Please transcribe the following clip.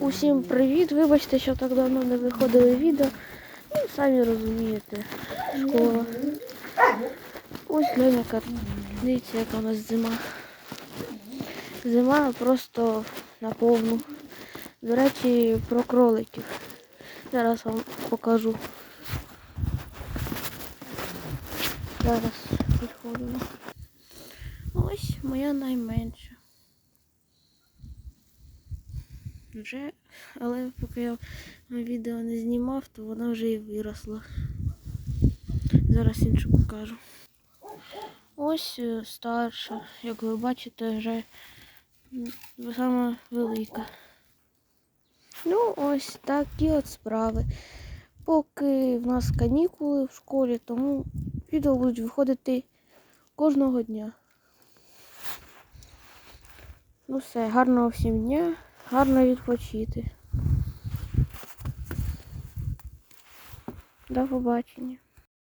Усім привіт! Вибачте, що так давно не виходили відео. Ну, самі розумієте, школа. Ось глянь, яка дивіться, яка у нас зима. Зима просто наповну. До речі, про кроликів. Зараз вам покажу. Зараз підходимо. Ось моя найменша. Вже, але поки я відео не знімав, то вона вже і виросла. Зараз іншу покажу. Ось е, старша, як ви бачите, вже сама велика. Ну, ось такі от справи. Поки в нас канікули в школі, тому відео будуть виходити кожного дня. Ну все, гарного всім дня, гарно відпочити. До побачення.